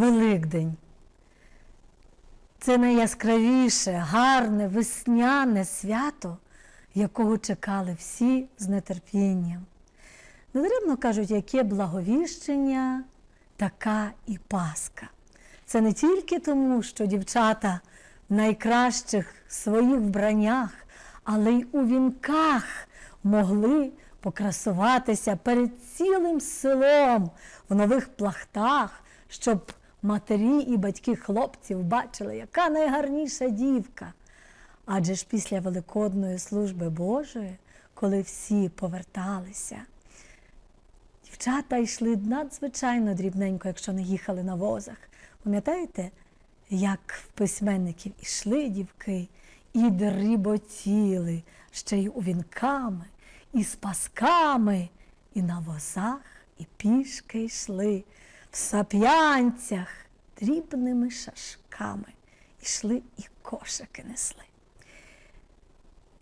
Великдень. Це найяскравіше, гарне, весняне свято, якого чекали всі з нетерпінням. Недаремно кажуть, яке благовіщення, така і Пасха. Це не тільки тому, що дівчата в найкращих своїх вбраннях, але й у вінках могли покрасуватися перед цілим селом в нових плахтах, щоб матері і батьки хлопців бачили, яка найгарніша дівка. Адже ж після Великодної служби Божої, коли всі поверталися, дівчата йшли надзвичайно дрібненько, якщо не їхали на возах. Пам'ятаєте, як в письменників ішли дівки і дріботіли, ще й у вінками, і з пасками, і на возах, і пішки йшли, в сап'янцях, дрібними шашками. Ішли і кошики несли.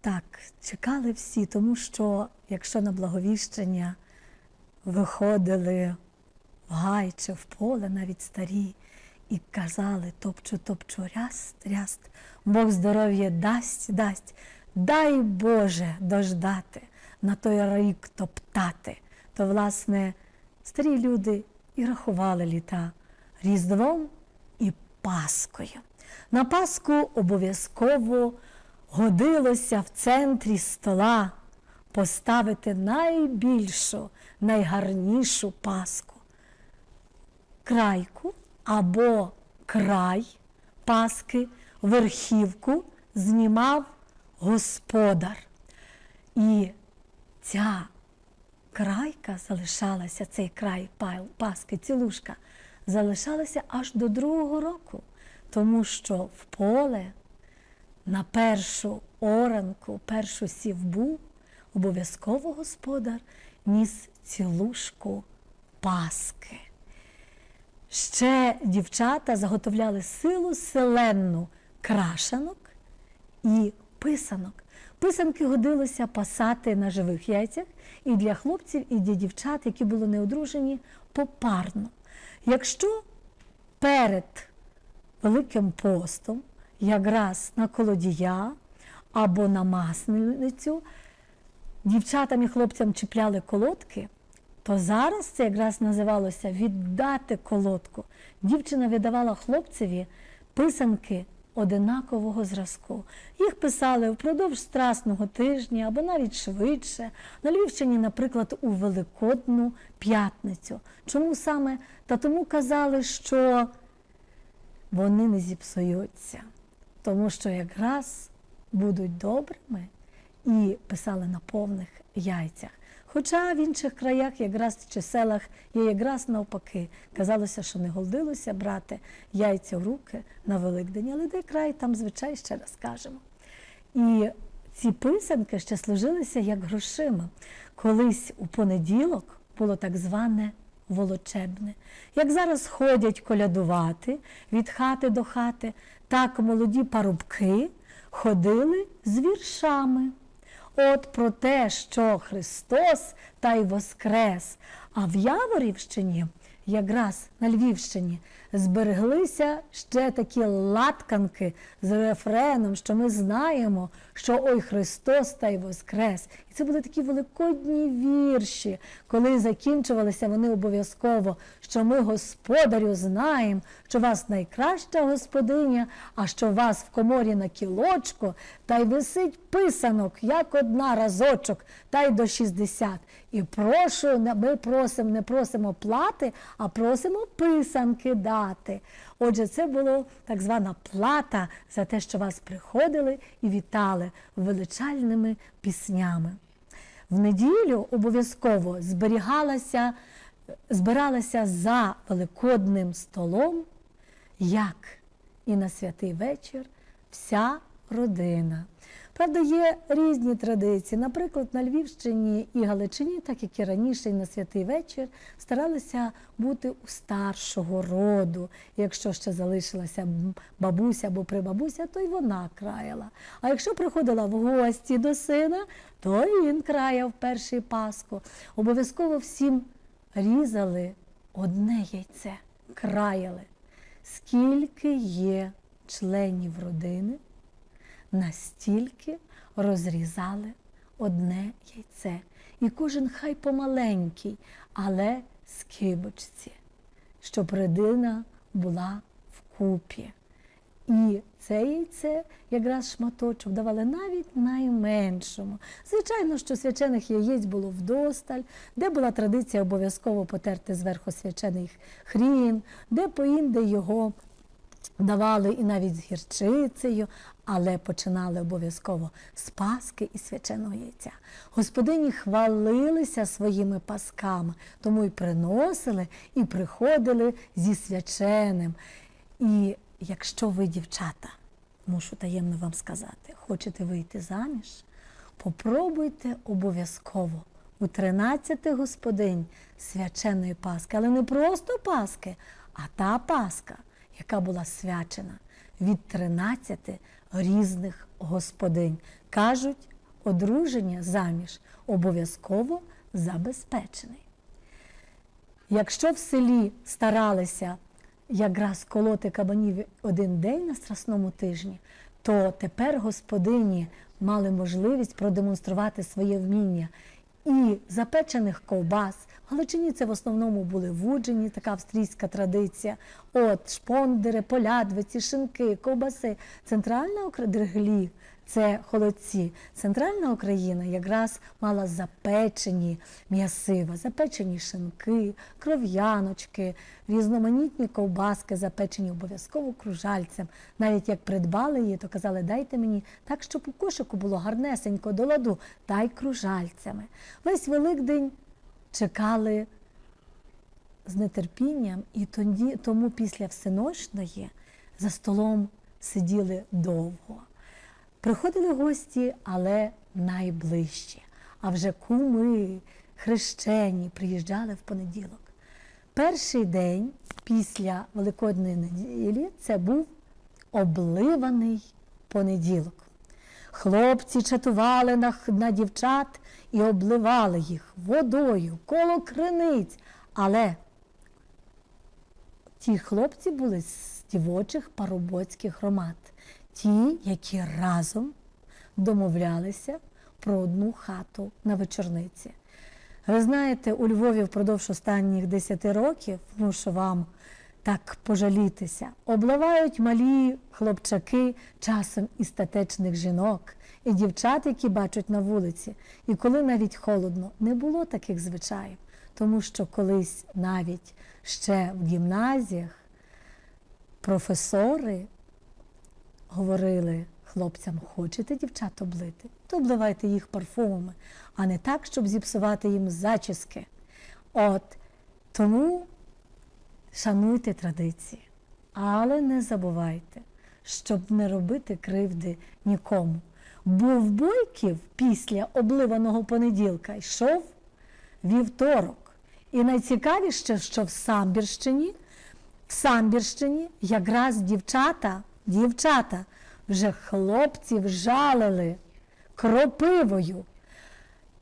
Так, чекали всі, тому що якщо на благовіщення виходили в гай чи в поле, навіть старі, і казали топчу, топчу, ряст, ряст, Бог здоров'я дасть, дасть, дай Боже дождати, на той рік топтати. То, власне, старі люди і рахували літа Різдвом і Паскою. На Пасху обов'язково годилося в центрі стола поставити найбільшу, найгарнішу паску крайку або край паски, верхівку знімав господар. І ця крайка залишалася, цей край паски, цілушка, залишалася аж до другого року, тому що в поле на першу оранку, першу сівбу обов'язково господар ніс цілушку паски. Ще дівчата заготовляли силу селенну крашанок і писанок. Писанки годилося пасати на живих яйцях і для хлопців, і для дівчат, які були неодружені, попарно. Якщо перед Великим постом, якраз на колодія або на масленицю, дівчатам і хлопцям чіпляли колодки, то зараз це якраз називалося віддати колодку. Дівчина віддавала хлопцеві писанки одинакового зразку. Їх писали впродовж страсного тижня або навіть швидше. На Львівщині, наприклад, у Великодну п'ятницю. Чому саме? Та тому казали, що вони не зіпсуються, тому що якраз будуть добрими і писали на повних яйцях. Хоча в інших краях, якраз чи селах, є якраз навпаки. Казалося, що не голдилося брати яйця в руки на Великдень, але де край, там звичай ще раз кажемо. І ці писанки ще служилися як грошима. Колись у понеділок було так зване волочебне. Як зараз ходять колядувати від хати до хати, так молоді парубки ходили з віршами. От про те, що Христос та й Воскрес, а в Яворівщині, якраз на Львівщині, збереглися ще такі латканки з рефреном, що ми знаємо, що ой Христос та й Воскрес. І це були такі великодні вірші, коли закінчувалися вони обов'язково, що ми господарю знаємо, що вас найкраща господиня, а що вас в коморі на кілочку, та й висить писанок, як одна разочок, та й до 60. І прошу, ми просимо, не просимо плати, а просимо писанки дати. Отже, це була так звана плата за те, що вас приходили і вітали величальними піснями. В неділю обов'язково зберігалася, збиралася за великодним столом, як і на святий вечір, вся родина. Правда, є різні традиції. Наприклад, на Львівщині і Галичині, так як і раніше, і на святий вечір, старалися бути у старшого роду. Якщо ще залишилася бабуся або прибабуся, то й вона краяла. А якщо приходила в гості до сина, то він краяв перший паску. Обов'язково всім різали одне яйце, краяли. скільки є членів родини, настільки розрізали одне яйце. І кожен хай помаленький, але з кибочці, щоб родина була вкупі. І це яйце якраз шматочок давали навіть найменшому. Звичайно, що свячених яєць було вдосталь, де була традиція обов'язково потерти зверху свячений хрін, де поінде його давали і навіть з гірчицею, але починали обов'язково з паски і свяченого яйця. Господині хвалилися своїми пасками, тому й приносили, і приходили зі свяченим. І якщо ви, дівчата, мушу таємно вам сказати, хочете вийти заміж, попробуйте обов'язково у 13 господинь свяченої Паски, але не просто Паски, а та Паска, яка була свячена від 13 різних господинь. Кажуть, одруження заміж обов'язково забезпечений. Якщо в селі старалися якраз колоти кабанів один день на страсному тижні, то тепер господині мали можливість продемонструвати своє вміння і запечених ковбас. Галичині це в основному були вуджені, така австрійська традиція. От шпондери, полядвиці, шинки, ковбаси. Центральна Україна це холодці. Центральна Україна якраз мала запечені м'ясива, запечені шинки, кров'яночки, різноманітні ковбаски, запечені обов'язково кружальцем. Навіть як придбали її, то казали, дайте мені так, щоб у кошику було гарнесенько до ладу, та й кружальцями. Весь Великдень чекали з нетерпінням, і тоді, тому після всеночної за столом сиділи довго. Приходили гості, але найближчі. А вже куми, хрещені приїжджали в понеділок. Перший день після Великодної неділі це був обливаний понеділок. Хлопці чатували на, на дівчат і обливали їх водою, коло криниць. Але ті хлопці були з дівочих парубоцьких громад, ті, які разом домовлялися про одну хату на вечорниці. Ви знаєте, у Львові впродовж останніх 10 років, мушу вам так пожалітися, обливають малі хлопчаки часом і жінок, і дівчат, які бачать на вулиці. І коли навіть холодно, не було таких звичаїв, тому що колись навіть ще в гімназіях професори говорили хлопцям, хочете дівчат облити, то обливайте їх парфумами, а не так, щоб зіпсувати їм зачіски. От тому шануйте традиції, але не забувайте, щоб не робити кривди нікому. Бо в бойків після обливаного понеділка йшов вівторок. І найцікавіше, що в Самбірщині, в Самбірщині якраз дівчата, дівчата вже хлопців жалили кропивою.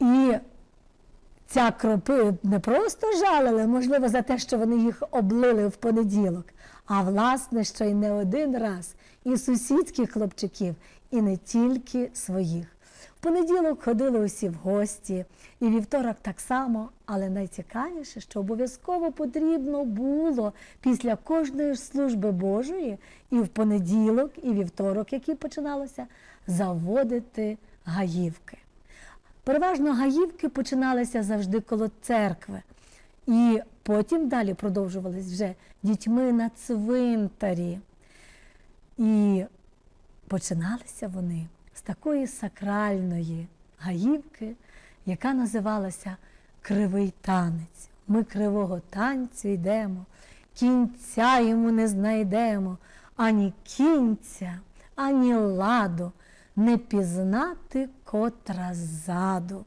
І ця кропива не просто жалили, можливо, за те, що вони їх облили в понеділок, а власне, що й не один раз і сусідських хлопчиків, і не тільки своїх. В понеділок ходили усі в гості, і вівторок так само, але найцікавіше, що обов'язково потрібно було після кожної служби Божої, і в понеділок, і вівторок, який починалося, заводити гаївки. Переважно гаївки починалися завжди коло церкви. І потім далі продовжувались вже дітьми на цвинтарі. І починалися вони з такої сакральної гаївки, яка називалася Кривий танець. Ми кривого танцю йдемо, кінця йому не знайдемо, ані кінця, ані ладу, не пізнати котра ззаду.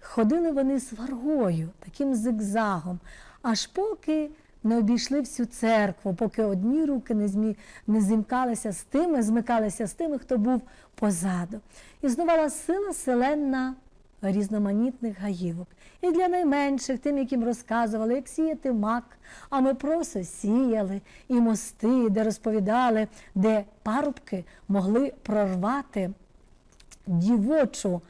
Ходили вони сваргою, таким зигзагом, аж поки не обійшли всю церкву, поки одні руки не змі... не зімкалися з тими, змикалися з тими, хто був позаду. Існувала сила селенна різноманітних гаївок. І для найменших, тим, яким розказували, як сіяти мак, а ми просто сіяли і мости, де розповідали, де парубки могли прорвати дівочу,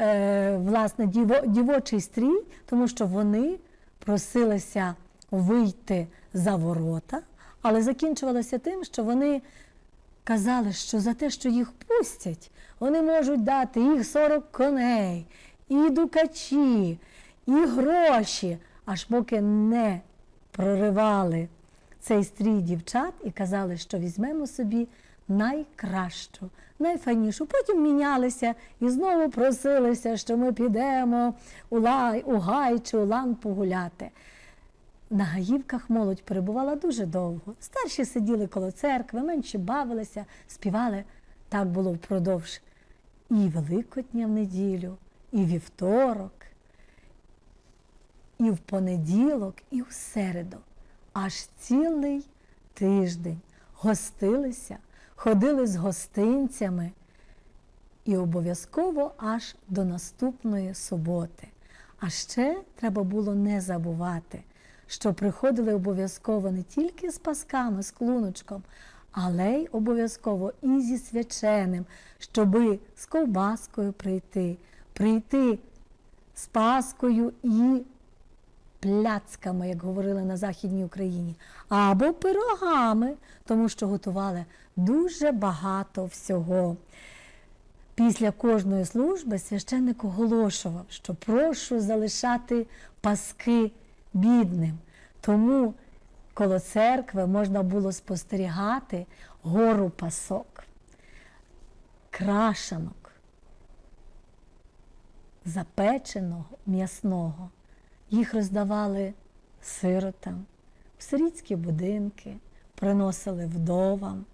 е, власне, діво, дівочий стрій, тому що вони просилися вийти за ворота, але закінчувалося тим, що вони казали, що за те, що їх пустять, вони можуть дати їх 40 коней, і дукачі, і гроші, аж поки не проривали цей стрій дівчат і казали, що візьмемо собі найкращу, найфайнішу. Потім мінялися і знову просилися, що ми підемо у, лай, у гай чи у лан погуляти. На гаївках молодь перебувала дуже довго. Старші сиділи коло церкви, менші бавилися, співали. Так було впродовж і Великодня в неділю, і вівторок, і в понеділок, і в середу. Аж цілий тиждень гостилися, ходили з гостинцями і обов'язково аж до наступної суботи. А ще треба було не забувати, що приходили обов'язково не тільки з пасками, з клуночком, але й обов'язково і зі свяченим, щоби з ковбаскою прийти, прийти з паскою і пляцками, як говорили на Західній Україні, або пирогами, тому що готували дуже багато всього. Після кожної служби священник оголошував, що прошу залишати паски бідним. Тому коло церкви можна було спостерігати гору пасок, крашанок, запеченого м'ясного. Їх роздавали сиротам, в сирітські будинки, приносили вдовам.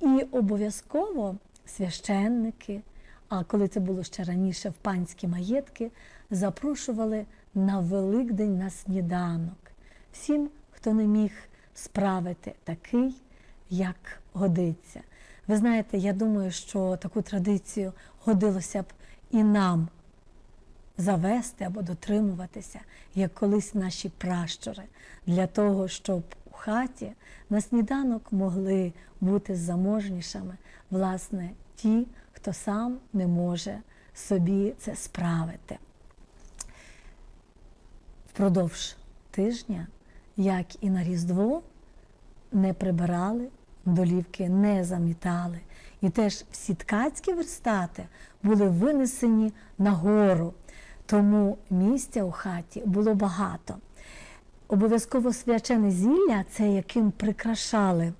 І обов'язково священники, а коли це було ще раніше в панські маєтки, запрошували на Великдень на сніданок всім, хто не міг справити такий, як годиться. Ви знаєте, я думаю, що таку традицію годилося б і нам завести або дотримуватися, як колись наші пращури, для того, щоб у хаті на сніданок могли бути заможнішими, власне, ті, хто сам не може собі це справити. Впродовж тижня, як і на Різдво, не прибирали, долівки не замітали. І теж всі ткацькі верстати були винесені нагору, тому місця у хаті було багато. Обов'язково свячене зілля, це яким прикрашали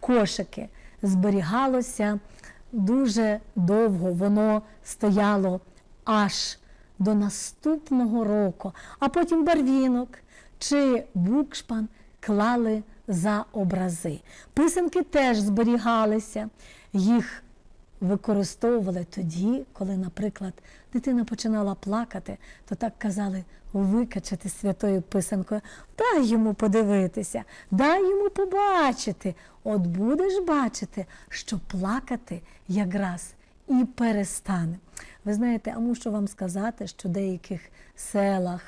кошики, зберігалося дуже довго, воно стояло аж до наступного року, а потім барвінок чи букшпан клали за образи. Писанки теж зберігалися, їх використовували тоді, коли, наприклад, дитина починала плакати, то так казали викачати святою писанкою. Дай йому подивитися, дай йому побачити. От будеш бачити, що плакати якраз і перестане. Ви знаєте, а мушу вам сказати, що в деяких селах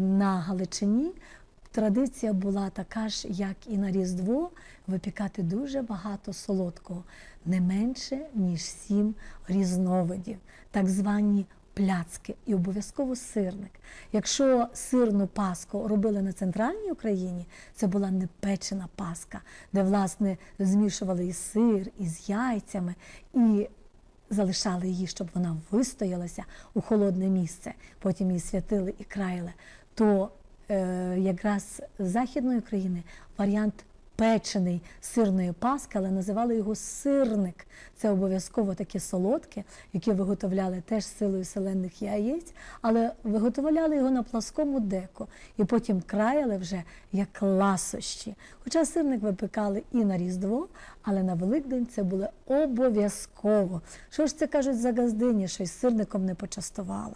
на Галичині традиція була така ж, як і на Різдво, випікати дуже багато солодкого, не менше, ніж сім різновидів, так звані пляцки і обов'язково сирник. Якщо сирну паску робили на центральній Україні, це була непечена паска, де власне змішували і сир, із яйцями, і залишали її, щоб вона вистоялася у холодне місце, потім її святили і країли. То е, якраз з західної України варіант печений сирної паски, але називали його сирник. Це обов'язково таке солодке, яке виготовляли теж силою селених яєць, але виготовляли його на пласкому деку і потім краяли вже як ласощі. Хоча сирник випекали і на Різдво, але на Великдень це було обов'язково. Що ж це кажуть за газдині, що й сирником не почастувала?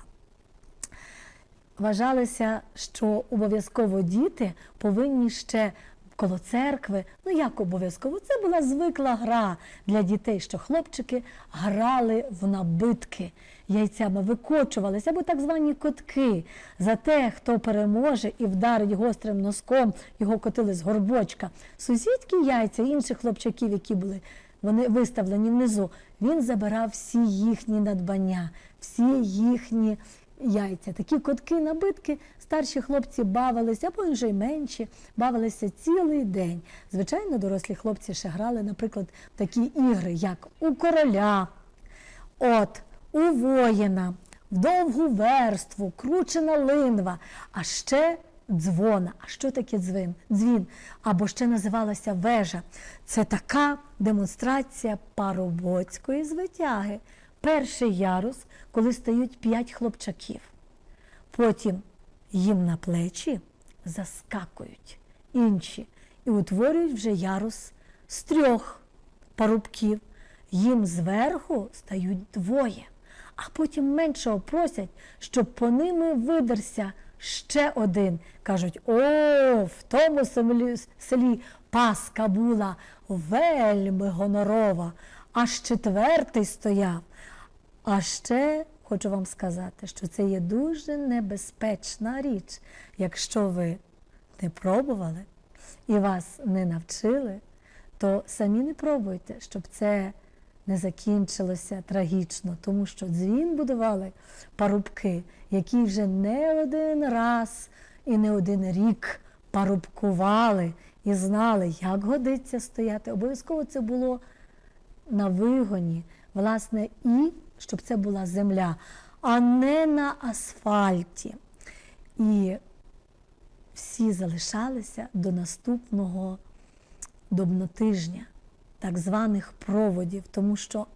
Вважалося, що обов'язково діти повинні ще коло церкви. Ну як обов'язково? Це була звикла гра для дітей, що хлопчики грали в набитки. Яйцями викочувалися або так звані котки. За те, хто переможе і вдарить гострим носком, його котили з горбочка. Сусідські яйця інших хлопчаків, які були вони виставлені внизу, він забирав всі їхні надбання, всі їхні яйця. Такі котки, набитки, старші хлопці бавилися, або вже й менші, бавилися цілий день. Звичайно, дорослі хлопці ще грали, наприклад, такі ігри, як у короля, от, у воїна, в довгу верству, кручена линва, а ще дзвона. А що таке дзвін? Дзвін? Або ще називалася вежа. Це така демонстрація парубоцької звитяги. Перший ярус, коли стають п'ять хлопчаків. Потім їм на плечі заскакують інші і утворюють вже ярус з трьох парубків. Їм зверху стають двоє, а потім меншого просять, щоб по ними видерся ще один. Кажуть: о, в тому селі, Паска була вельми гонорова, аж четвертий стояв. А ще хочу вам сказати, що це є дуже небезпечна річ, якщо ви не пробували і вас не навчили, то самі не пробуйте, щоб це не закінчилося трагічно, тому що дзвін будували парубки, які вже не один раз і не один рік парубкували і знали, як годиться стояти. Обов'язково це було на вигоні, власне, і щоб це була земля, а не на асфальті. І всі залишалися до наступного добнотижня, так званих проводів, тому що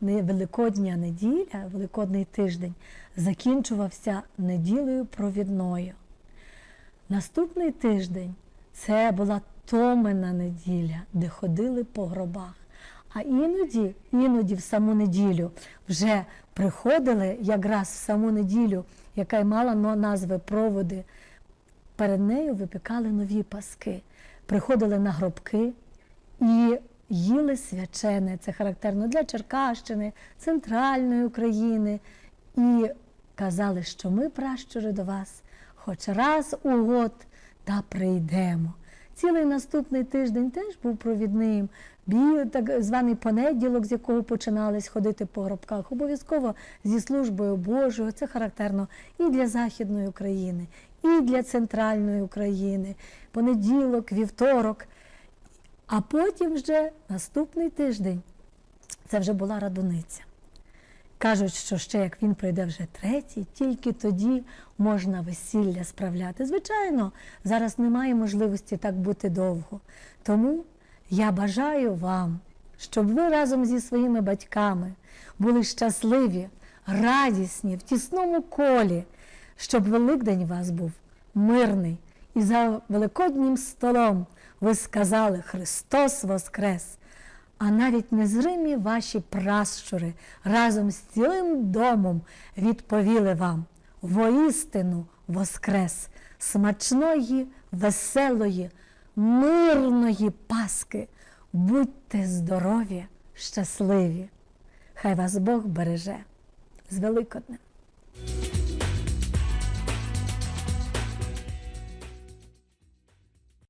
Великодня неділя, Великодний тиждень закінчувався неділею провідною. Наступний тиждень це була Томина неділя, де ходили по гробах. А іноді, іноді в саму неділю вже приходили якраз в саму неділю, яка й мала назви проводи. Перед нею випікали нові паски, приходили на гробки і їли свячене. Це характерно для Черкащини, центральної України. І казали, що ми, пращури, до вас хоч раз у год та прийдемо. Цілий наступний тиждень теж був провідним. Бі, так званий понеділок, з якого починались ходити по гробках, обов'язково зі службою Божою. Це характерно і для Західної України, і для центральної України. Понеділок, вівторок. А потім вже наступний тиждень це вже була радониця. Кажуть, що ще як він прийде вже третій, тільки тоді можна весілля справляти. Звичайно, зараз немає можливості так бути довго. Тому я бажаю вам, щоб ви разом зі своїми батьками були щасливі, радісні, в тісному колі, щоб Великдень вас був мирний. І за великоднім столом ви сказали Христос Воскрес! А навіть незримі ваші пращури разом з цілим домом відповіли вам воістину воскрес, смачної, веселої, мирної Паски. Будьте здорові, щасливі. Хай вас Бог береже з Великоднем.